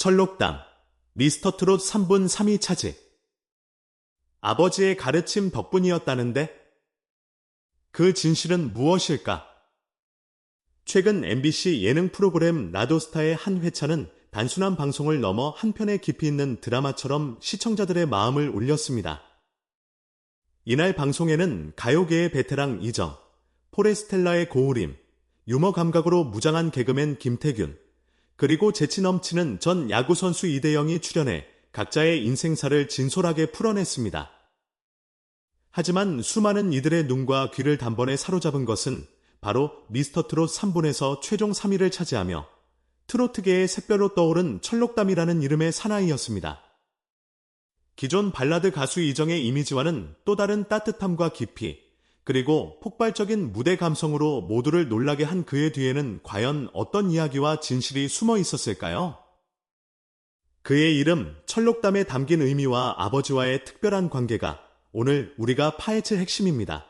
철록담, 미스터 트롯 3분 3위 차지. 아버지의 가르침 덕분이었다는데? 그 진실은 무엇일까? 최근 MBC 예능 프로그램 라도스타의 한 회차는 단순한 방송을 넘어 한편의 깊이 있는 드라마처럼 시청자들의 마음을 울렸습니다. 이날 방송에는 가요계의 베테랑 이정, 포레스텔라의 고우림, 유머 감각으로 무장한 개그맨 김태균, 그리고 재치 넘치는 전 야구선수 이대영이 출연해 각자의 인생사를 진솔하게 풀어냈습니다. 하지만 수많은 이들의 눈과 귀를 단번에 사로잡은 것은 바로 미스터 트롯 3분에서 최종 3위를 차지하며 트로트계의 샛별로 떠오른 철록담이라는 이름의 사나이였습니다. 기존 발라드 가수 이정의 이미지와는 또 다른 따뜻함과 깊이, 그리고 폭발적인 무대 감성으로 모두를 놀라게 한 그의 뒤에는 과연 어떤 이야기와 진실이 숨어 있었을까요? 그의 이름, 철록담에 담긴 의미와 아버지와의 특별한 관계가 오늘 우리가 파헤칠 핵심입니다.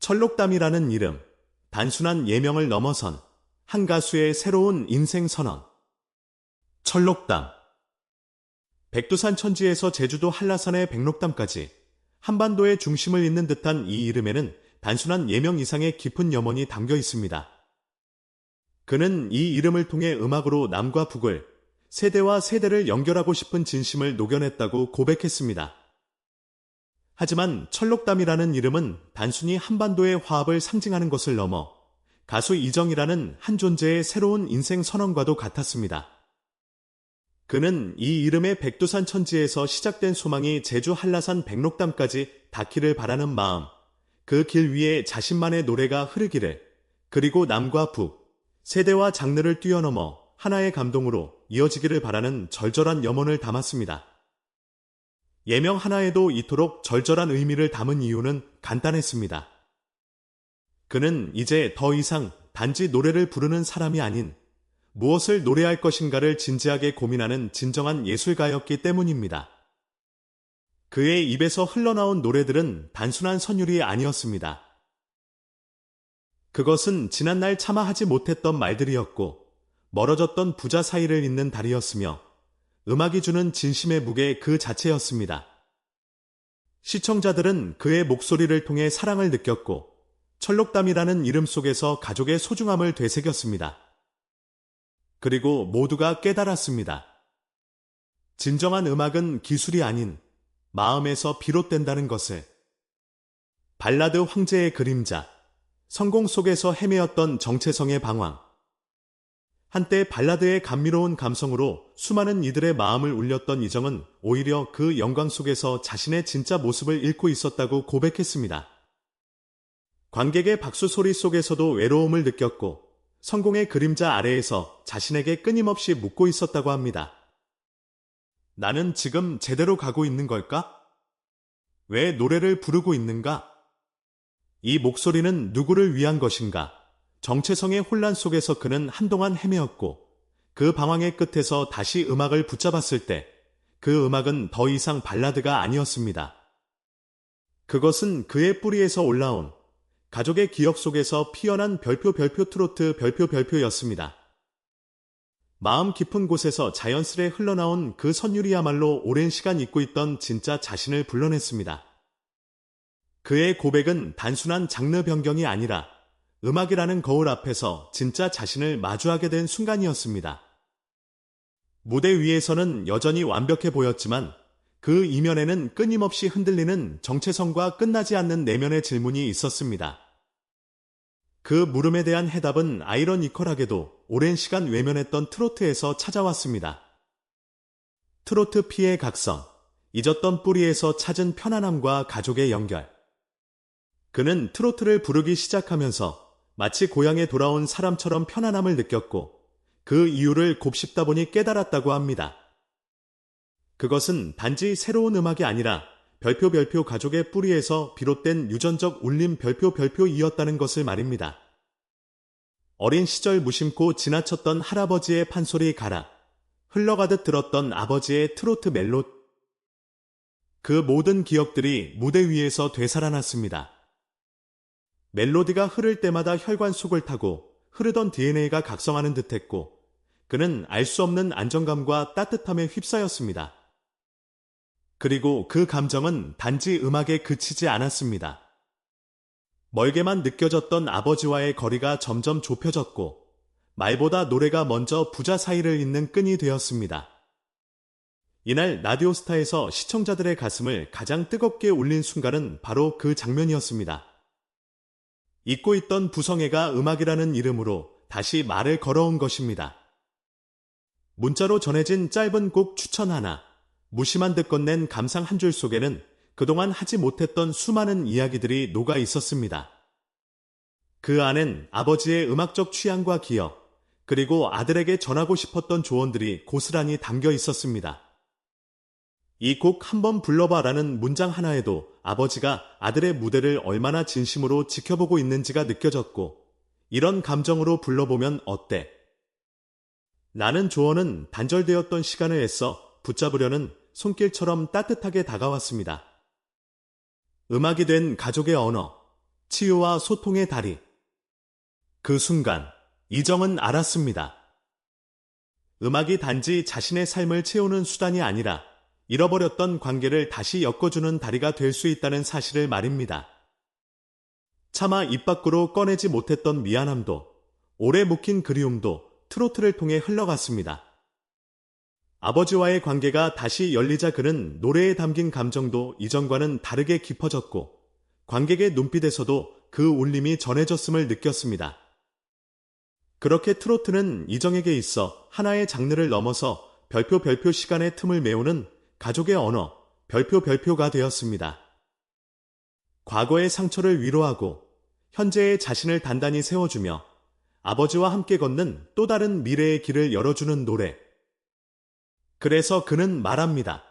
철록담이라는 이름, 단순한 예명을 넘어선 한 가수의 새로운 인생 선언. 철록담. 백두산 천지에서 제주도 한라산의 백록담까지 한반도의 중심을 잇는 듯한 이 이름에는 단순한 예명 이상의 깊은 염원이 담겨 있습니다. 그는 이 이름을 통해 음악으로 남과 북을, 세대와 세대를 연결하고 싶은 진심을 녹여냈다고 고백했습니다. 하지만 철록담이라는 이름은 단순히 한반도의 화합을 상징하는 것을 넘어 가수 이정이라는 한 존재의 새로운 인생 선언과도 같았습니다. 그는 이 이름의 백두산 천지에서 시작된 소망이 제주 한라산 백록담까지 닿기를 바라는 마음, 그 길 위에 자신만의 노래가 흐르기를, 그리고 남과 북, 세대와 장르를 뛰어넘어 하나의 감동으로 이어지기를 바라는 절절한 염원을 담았습니다. 예명 하나에도 이토록 절절한 의미를 담은 이유는 간단했습니다. 그는 이제 더 이상 단지 노래를 부르는 사람이 아닌 무엇을 노래할 것인가를 진지하게 고민하는 진정한 예술가였기 때문입니다. 그의 입에서 흘러나온 노래들은 단순한 선율이 아니었습니다. 그것은 지난날 차마 하지 못했던 말들이었고 멀어졌던 부자 사이를 잇는 달이었으며 음악이 주는 진심의 무게 그 자체였습니다. 시청자들은 그의 목소리를 통해 사랑을 느꼈고 철록담이라는 이름 속에서 가족의 소중함을 되새겼습니다. 그리고 모두가 깨달았습니다. 진정한 음악은 기술이 아닌 마음에서 비롯된다는 것을. 발라드 황제의 그림자, 성공 속에서 헤매었던 정체성의 방황. 한때 발라드의 감미로운 감성으로 수많은 이들의 마음을 울렸던 이정은 오히려 그 영광 속에서 자신의 진짜 모습을 잃고 있었다고 고백했습니다. 관객의 박수 소리 속에서도 외로움을 느꼈고 성공의 그림자 아래에서 자신에게 끊임없이 묻고 있었다고 합니다. 나는 지금 제대로 가고 있는 걸까? 왜 노래를 부르고 있는가? 이 목소리는 누구를 위한 것인가? 정체성의 혼란 속에서 그는 한동안 헤매었고 그 방황의 끝에서 다시 음악을 붙잡았을 때 그 음악은 더 이상 발라드가 아니었습니다. 그것은 그의 뿌리에서 올라온 가족의 기억 속에서 피어난 별표 별표 트로트 별표 별표였습니다. 마음 깊은 곳에서 자연스레 흘러나온 그 선율이야말로 오랜 시간 잊고 있던 진짜 자신을 불러냈습니다. 그의 고백은 단순한 장르 변경이 아니라 음악이라는 거울 앞에서 진짜 자신을 마주하게 된 순간이었습니다. 무대 위에서는 여전히 완벽해 보였지만 그 이면에는 끊임없이 흔들리는 정체성과 끝나지 않는 내면의 질문이 있었습니다. 그 물음에 대한 해답은 아이러니컬하게도 오랜 시간 외면했던 트로트에서 찾아왔습니다. 트로트 피의 각성, 잊었던 뿌리에서 찾은 편안함과 가족의 연결. 그는 트로트를 부르기 시작하면서 마치 고향에 돌아온 사람처럼 편안함을 느꼈고 그 이유를 곱씹다 보니 깨달았다고 합니다. 그것은 단지 새로운 음악이 아니라 별표 별표 가족의 뿌리에서 비롯된 유전적 울림 별표 별표이었다는 것을 말입니다. 어린 시절 무심코 지나쳤던 할아버지의 판소리 가라, 흘러가듯 들었던 아버지의 트로트 멜로, 그 모든 기억들이 무대 위에서 되살아났습니다. 멜로디가 흐를 때마다 혈관 속을 타고 흐르던 DNA가 각성하는 듯 했고, 그는 알 수 없는 안정감과 따뜻함에 휩싸였습니다. 그리고 그 감정은 단지 음악에 그치지 않았습니다. 멀게만 느껴졌던 아버지와의 거리가 점점 좁혀졌고 말보다 노래가 먼저 부자 사이를 잇는 끈이 되었습니다. 이날 라디오스타에서 시청자들의 가슴을 가장 뜨겁게 울린 순간은 바로 그 장면이었습니다. 잊고 있던 부성애가 음악이라는 이름으로 다시 말을 걸어온 것입니다. 문자로 전해진 짧은 곡 추천 하나, 무심한 듯 건넨 감상 한 줄 속에는 그동안 하지 못했던 수많은 이야기들이 녹아 있었습니다. 그 안엔 아버지의 음악적 취향과 기억, 그리고 아들에게 전하고 싶었던 조언들이 고스란히 담겨 있었습니다. 이 곡 한번 불러봐라는 문장 하나에도 아버지가 아들의 무대를 얼마나 진심으로 지켜보고 있는지가 느껴졌고, 이런 감정으로 불러보면 어때? 나는 조언은 단절되었던 시간을 애써 붙잡으려는 손길처럼 따뜻하게 다가왔습니다. 음악이 된 가족의 언어, 치유와 소통의 다리. 그 순간, 이정은 알았습니다. 음악이 단지 자신의 삶을 채우는 수단이 아니라 잃어버렸던 관계를 다시 엮어주는 다리가 될 수 있다는 사실을 말입니다. 차마 입 밖으로 꺼내지 못했던 미안함도 오래 묵힌 그리움도 트로트를 통해 흘러갔습니다. 아버지와의 관계가 다시 열리자 그는 노래에 담긴 감정도 이전과는 다르게 깊어졌고 관객의 눈빛에서도 그 울림이 전해졌음을 느꼈습니다. 그렇게 트로트는 이정에게 있어 하나의 장르를 넘어서 별표 별표 시간의 틈을 메우는 가족의 언어, 별표 별표가 되었습니다. 과거의 상처를 위로하고 현재의 자신을 단단히 세워주며 아버지와 함께 걷는 또 다른 미래의 길을 열어주는 노래. 그래서 그는 말합니다.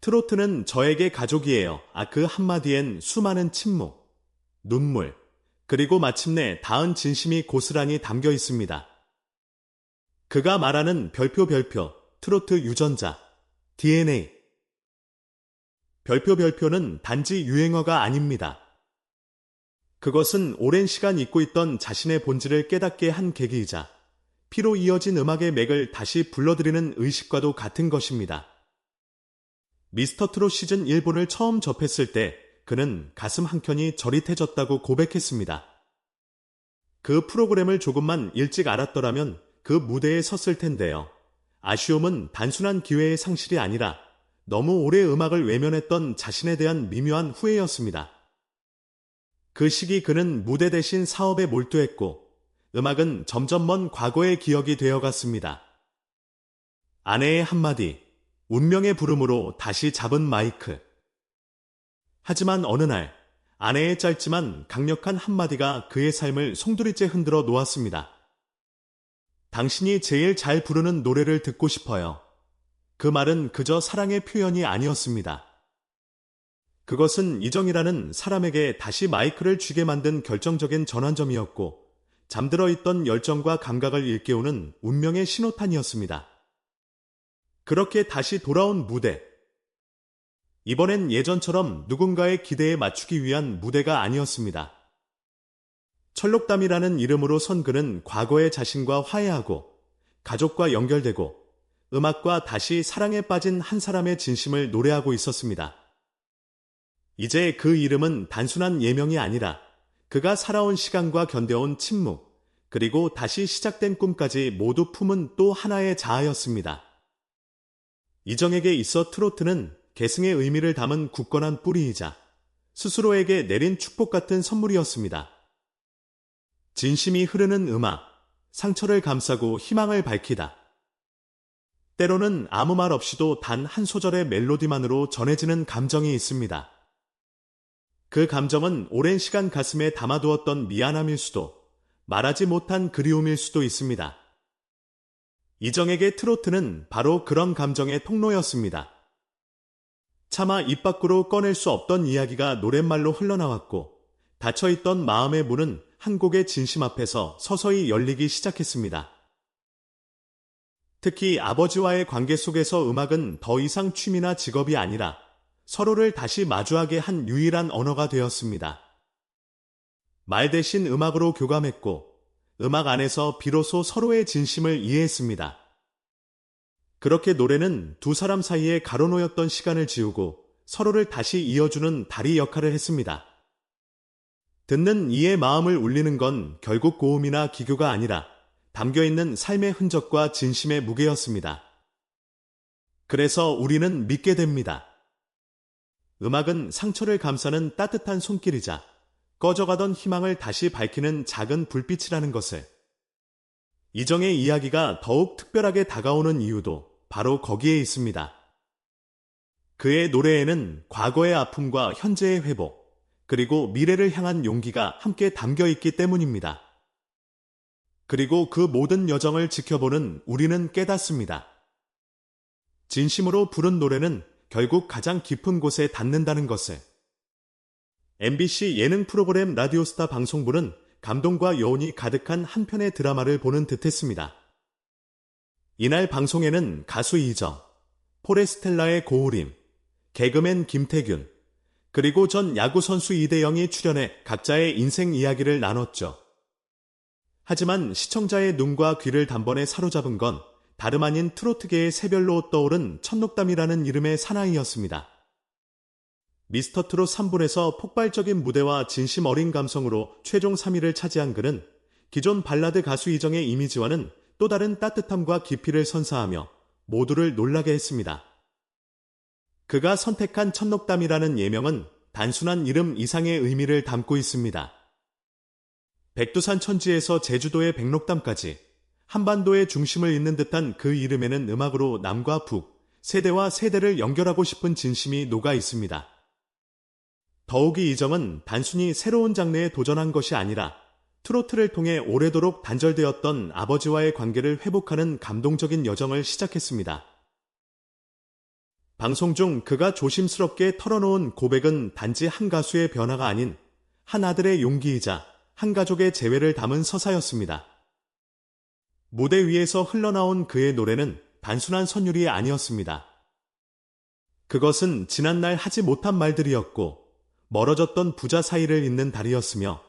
트로트는 저에게 가족이에요. 아, 그 한마디엔 수많은 침묵, 눈물, 그리고 마침내 닿은 진심이 고스란히 담겨 있습니다. 그가 말하는 별표 별표, 트로트 유전자, DNA. 별표 별표는 단지 유행어가 아닙니다. 그것은 오랜 시간 잊고 있던 자신의 본질을 깨닫게 한 계기이자 피로 이어진 음악의 맥을 다시 불러들이는 의식과도 같은 것입니다. 미스터 트롯 시즌 1본을 처음 접했을 때 그는 가슴 한켠이 저릿해졌다고 고백했습니다. 그 프로그램을 조금만 일찍 알았더라면 그 무대에 섰을 텐데요. 아쉬움은 단순한 기회의 상실이 아니라 너무 오래 음악을 외면했던 자신에 대한 미묘한 후회였습니다. 그 시기 그는 무대 대신 사업에 몰두했고 음악은 점점 먼 과거의 기억이 되어갔습니다. 아내의 한마디, 운명의 부름으로 다시 잡은 마이크. 하지만 어느 날 아내의 짧지만 강력한 한마디가 그의 삶을 송두리째 흔들어 놓았습니다. 당신이 제일 잘 부르는 노래를 듣고 싶어요. 그 말은 그저 사랑의 표현이 아니었습니다. 그것은 이정이라는 사람에게 다시 마이크를 쥐게 만든 결정적인 전환점이었고 잠들어 있던 열정과 감각을 일깨우는 운명의 신호탄이었습니다. 그렇게 다시 돌아온 무대. 이번엔 예전처럼 누군가의 기대에 맞추기 위한 무대가 아니었습니다. 철록담이라는 이름으로 선 그는 과거의 자신과 화해하고 가족과 연결되고 음악과 다시 사랑에 빠진 한 사람의 진심을 노래하고 있었습니다. 이제 그 이름은 단순한 예명이 아니라 그가 살아온 시간과 견뎌온 침묵, 그리고 다시 시작된 꿈까지 모두 품은 또 하나의 자아였습니다. 이정에게 있어 트로트는 계승의 의미를 담은 굳건한 뿌리이자 스스로에게 내린 축복 같은 선물이었습니다. 진심이 흐르는 음악, 상처를 감싸고 희망을 밝히다. 때로는 아무 말 없이도 단 한 소절의 멜로디만으로 전해지는 감정이 있습니다. 그 감정은 오랜 시간 가슴에 담아두었던 미안함일 수도, 말하지 못한 그리움일 수도 있습니다. 이정에게 트로트는 바로 그런 감정의 통로였습니다. 차마 입 밖으로 꺼낼 수 없던 이야기가 노랫말로 흘러나왔고, 닫혀있던 마음의 문은 한 곡의 진심 앞에서 서서히 열리기 시작했습니다. 특히 아버지와의 관계 속에서 음악은 더 이상 취미나 직업이 아니라 서로를 다시 마주하게 한 유일한 언어가 되었습니다. 말 대신 음악으로 교감했고 음악 안에서 비로소 서로의 진심을 이해했습니다. 그렇게 노래는 두 사람 사이에 가로놓였던 시간을 지우고 서로를 다시 이어주는 다리 역할을 했습니다. 듣는 이의 마음을 울리는 건 결국 고음이나 기교가 아니라 담겨있는 삶의 흔적과 진심의 무게였습니다. 그래서 우리는 믿게 됩니다. 음악은 상처를 감싸는 따뜻한 손길이자 꺼져가던 희망을 다시 밝히는 작은 불빛이라는 것을. 이정의 이야기가 더욱 특별하게 다가오는 이유도 바로 거기에 있습니다. 그의 노래에는 과거의 아픔과 현재의 회복, 그리고 미래를 향한 용기가 함께 담겨 있기 때문입니다. 그리고 그 모든 여정을 지켜보는 우리는 깨닫습니다. 진심으로 부른 노래는 결국 가장 깊은 곳에 닿는다는 것을. MBC 예능 프로그램 라디오스타 방송부는 감동과 여운이 가득한 한 편의 드라마를 보는 듯했습니다. 이날 방송에는 가수 이정, 포레스텔라의 고우림, 개그맨 김태균, 그리고 전 야구선수 이대영이 출연해 각자의 인생 이야기를 나눴죠. 하지만 시청자의 눈과 귀를 단번에 사로잡은 건 다름 아닌 트로트계의 새별로 떠오른 천록담이라는 이름의 사나이였습니다. 미스터 트롯 3분에서 폭발적인 무대와 진심 어린 감성으로 최종 3위를 차지한 그는 기존 발라드 가수 이정의 이미지와는 또 다른 따뜻함과 깊이를 선사하며 모두를 놀라게 했습니다. 그가 선택한 천록담이라는 예명은 단순한 이름 이상의 의미를 담고 있습니다. 백두산 천지에서 제주도의 백록담까지 한반도의 중심을 잇는 듯한 그 이름에는 음악으로 남과 북, 세대와 세대를 연결하고 싶은 진심이 녹아 있습니다. 더욱이 이정은 단순히 새로운 장르에 도전한 것이 아니라 트로트를 통해 오래도록 단절되었던 아버지와의 관계를 회복하는 감동적인 여정을 시작했습니다. 방송 중 그가 조심스럽게 털어놓은 고백은 단지 한 가수의 변화가 아닌 한 아들의 용기이자 한 가족의 재회를 담은 서사였습니다. 무대 위에서 흘러나온 그의 노래는 단순한 선율이 아니었습니다. 그것은 지난날 하지 못한 말들이었고 멀어졌던 부자 사이를 잇는 달이었으며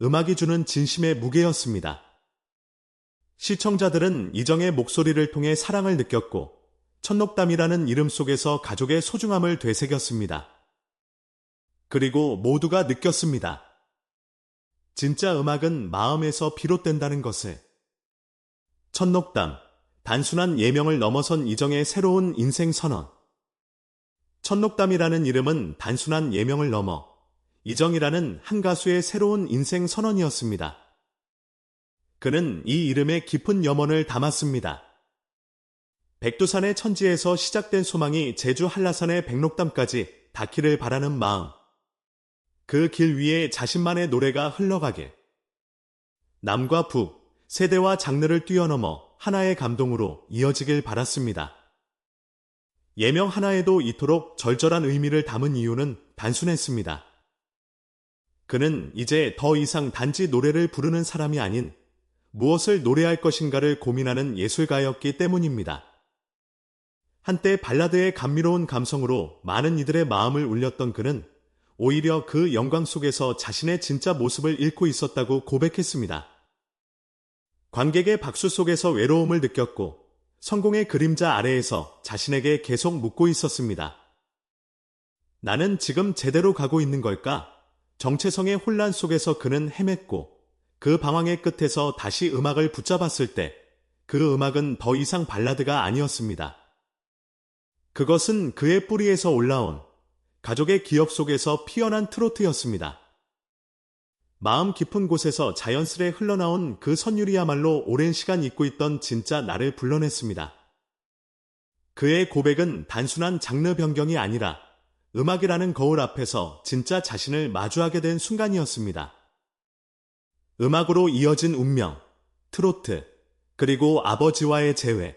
음악이 주는 진심의 무게였습니다. 시청자들은 이정의 목소리를 통해 사랑을 느꼈고 천록담이라는 이름 속에서 가족의 소중함을 되새겼습니다. 그리고 모두가 느꼈습니다. 진짜 음악은 마음에서 비롯된다는 것을. 천록담, 단순한 예명을 넘어선 이정의 새로운 인생 선언. 천록담이라는 이름은 단순한 예명을 넘어 이정이라는 한 가수의 새로운 인생 선언이었습니다. 그는 이 이름에 깊은 염원을 담았습니다. 백두산의 천지에서 시작된 소망이 제주 한라산의 백록담까지 닿기를 바라는 마음. 그 길 위에 자신만의 노래가 흘러가길. 남과 북, 세대와 장르를 뛰어넘어 하나의 감동으로 이어지길 바랐습니다. 예명 하나에도 이토록 절절한 의미를 담은 이유는 단순했습니다. 그는 이제 더 이상 단지 노래를 부르는 사람이 아닌 무엇을 노래할 것인가를 고민하는 예술가였기 때문입니다. 한때 발라드의 감미로운 감성으로 많은 이들의 마음을 울렸던 그는 오히려 그 영광 속에서 자신의 진짜 모습을 잃고 있었다고 고백했습니다. 관객의 박수 속에서 외로움을 느꼈고 성공의 그림자 아래에서 자신에게 계속 묻고 있었습니다. 나는 지금 제대로 가고 있는 걸까? 정체성의 혼란 속에서 그는 헤맸고 그 방황의 끝에서 다시 음악을 붙잡았을 때 그 음악은 더 이상 발라드가 아니었습니다. 그것은 그의 뿌리에서 올라온 가족의 기억 속에서 피어난 트로트였습니다. 마음 깊은 곳에서 자연스레 흘러나온 그 선율이야말로 오랜 시간 잊고 있던 진짜 나를 불러냈습니다. 그의 고백은 단순한 장르 변경이 아니라 음악이라는 거울 앞에서 진짜 자신을 마주하게 된 순간이었습니다. 음악으로 이어진 운명, 트로트, 그리고 아버지와의 재회.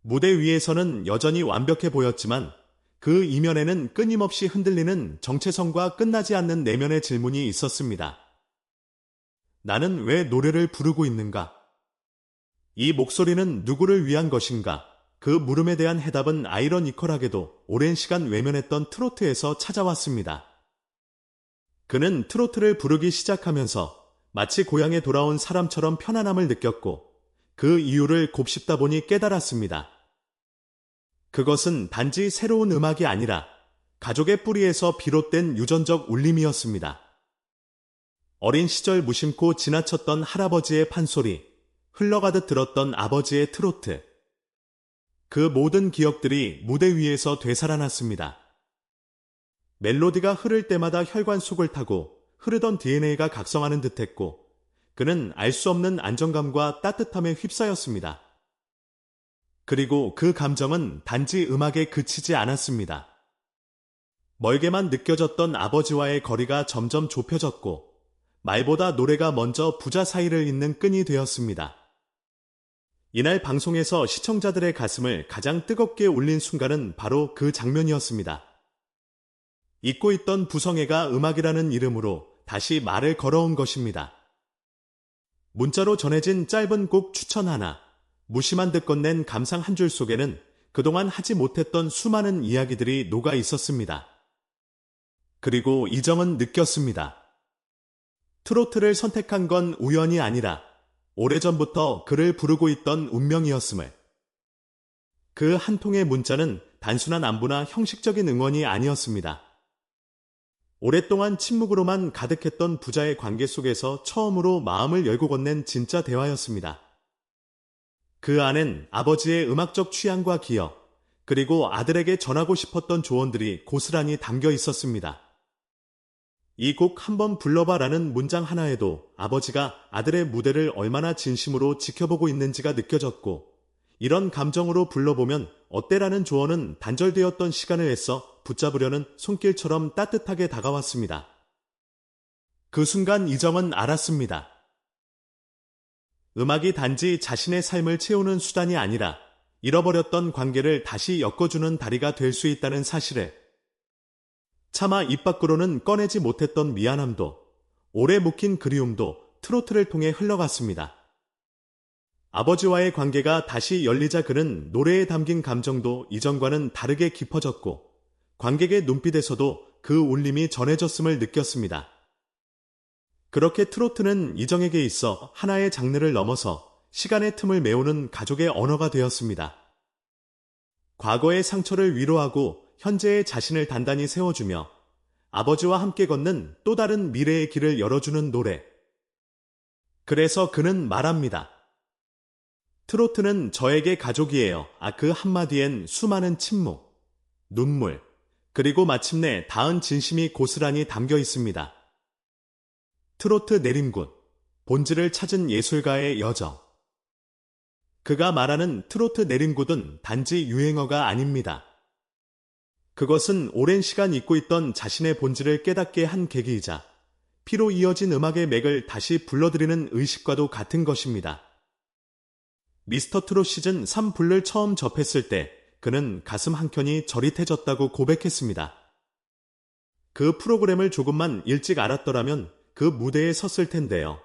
무대 위에서는 여전히 완벽해 보였지만 그 이면에는 끊임없이 흔들리는 정체성과 끝나지 않는 내면의 질문이 있었습니다. 나는 왜 노래를 부르고 있는가? 이 목소리는 누구를 위한 것인가? 그 물음에 대한 해답은 아이러니컬하게도 오랜 시간 외면했던 트로트에서 찾아왔습니다. 그는 트로트를 부르기 시작하면서 마치 고향에 돌아온 사람처럼 편안함을 느꼈고 그 이유를 곱씹다 보니 깨달았습니다. 그것은 단지 새로운 음악이 아니라 가족의 뿌리에서 비롯된 유전적 울림이었습니다. 어린 시절 무심코 지나쳤던 할아버지의 판소리, 흘러가듯 들었던 아버지의 트로트. 그 모든 기억들이 무대 위에서 되살아났습니다. 멜로디가 흐를 때마다 혈관 속을 타고 흐르던 DNA가 각성하는 듯했고 그는 알 수 없는 안정감과 따뜻함에 휩싸였습니다. 그리고 그 감정은 단지 음악에 그치지 않았습니다. 멀게만 느껴졌던 아버지와의 거리가 점점 좁혀졌고 말보다 노래가 먼저 부자 사이를 잇는 끈이 되었습니다. 이날 방송에서 시청자들의 가슴을 가장 뜨겁게 울린 순간은 바로 그 장면이었습니다. 잊고 있던 부성애가 음악이라는 이름으로 다시 말을 걸어온 것입니다. 문자로 전해진 짧은 곡 추천 하나, 무심한 듯 건넨 감상 한 줄 속에는 그동안 하지 못했던 수많은 이야기들이 녹아 있었습니다. 그리고 이정은 느꼈습니다. 트로트를 선택한 건 우연이 아니라 오래전부터 그를 부르고 있던 운명이었음을. 그 한 통의 문자는 단순한 안부나 형식적인 응원이 아니었습니다. 오랫동안 침묵으로만 가득했던 부자의 관계 속에서 처음으로 마음을 열고 건넨 진짜 대화였습니다. 그 안엔 아버지의 음악적 취향과 기억, 그리고 아들에게 전하고 싶었던 조언들이 고스란히 담겨 있었습니다. 이 곡 한번 불러봐라는 문장 하나에도 아버지가 아들의 무대를 얼마나 진심으로 지켜보고 있는지가 느껴졌고, 이런 감정으로 불러보면 어때라는 조언은 단절되었던 시간을 애써 붙잡으려는 손길처럼 따뜻하게 다가왔습니다. 그 순간 이정은 알았습니다. 음악이 단지 자신의 삶을 채우는 수단이 아니라 잃어버렸던 관계를 다시 엮어주는 다리가 될 수 있다는 사실을 차마 입 밖으로는 꺼내지 못했던 미안함도 오래 묵힌 그리움도 트로트를 통해 흘러갔습니다. 아버지와의 관계가 다시 열리자 그는 노래에 담긴 감정도 이전과는 다르게 깊어졌고 관객의 눈빛에서도 그 울림이 전해졌음을 느꼈습니다. 그렇게 트로트는 이정에게 있어 하나의 장르를 넘어서 시간의 틈을 메우는 가족의 언어가 되었습니다. 과거의 상처를 위로하고 현재의 자신을 단단히 세워주며 아버지와 함께 걷는 또 다른 미래의 길을 열어주는 노래. 그래서 그는 말합니다. 트로트는 저에게 가족이에요. 아, 그 한마디엔 수많은 침묵, 눈물, 그리고 마침내 닿은 진심이 고스란히 담겨 있습니다. 트로트 내림굿, 본질을 찾은 예술가의 여정. 그가 말하는 트로트 내림굿은 단지 유행어가 아닙니다. 그것은 오랜 시간 잊고 있던 자신의 본질을 깨닫게 한 계기이자 피로 이어진 음악의 맥을 다시 불러들이는 의식과도 같은 것입니다. 미스터 트롯 시즌 3 불를 처음 접했을 때 그는 가슴 한켠이 저릿해졌다고 고백했습니다. 그 프로그램을 조금만 일찍 알았더라면 그 무대에 섰을 텐데요.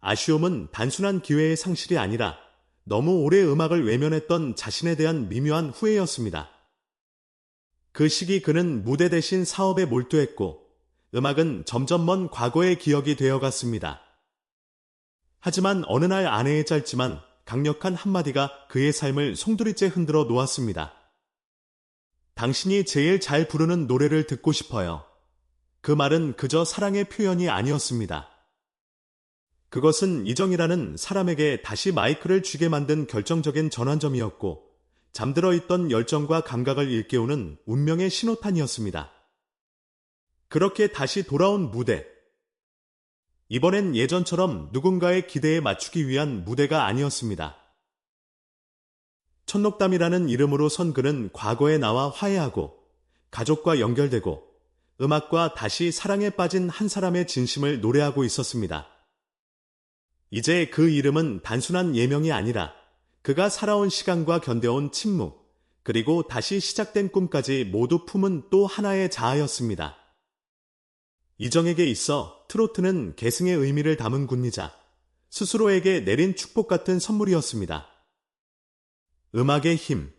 아쉬움은 단순한 기회의 상실이 아니라 너무 오래 음악을 외면했던 자신에 대한 미묘한 후회였습니다. 그 시기 그는 무대 대신 사업에 몰두했고 음악은 점점 먼 과거의 기억이 되어갔습니다. 하지만 어느 날 아내의 짧지만 강력한 한마디가 그의 삶을 송두리째 흔들어 놓았습니다. 당신이 제일 잘 부르는 노래를 듣고 싶어요. 그 말은 그저 사랑의 표현이 아니었습니다. 그것은 이정이라는 사람에게 다시 마이크를 쥐게 만든 결정적인 전환점이었고, 잠들어 있던 열정과 감각을 일깨우는 운명의 신호탄이었습니다. 그렇게 다시 돌아온 무대. 이번엔 예전처럼 누군가의 기대에 맞추기 위한 무대가 아니었습니다. 천록담이라는 이름으로 선 그는 과거에 나와 화해하고 가족과 연결되고 음악과 다시 사랑에 빠진 한 사람의 진심을 노래하고 있었습니다. 이제 그 이름은 단순한 예명이 아니라 그가 살아온 시간과 견뎌온 침묵, 그리고 다시 시작된 꿈까지 모두 품은 또 하나의 자아였습니다. 이정에게 있어 트로트는 계승의 의미를 담은 군리자, 스스로에게 내린 축복 같은 선물이었습니다. 음악의 힘,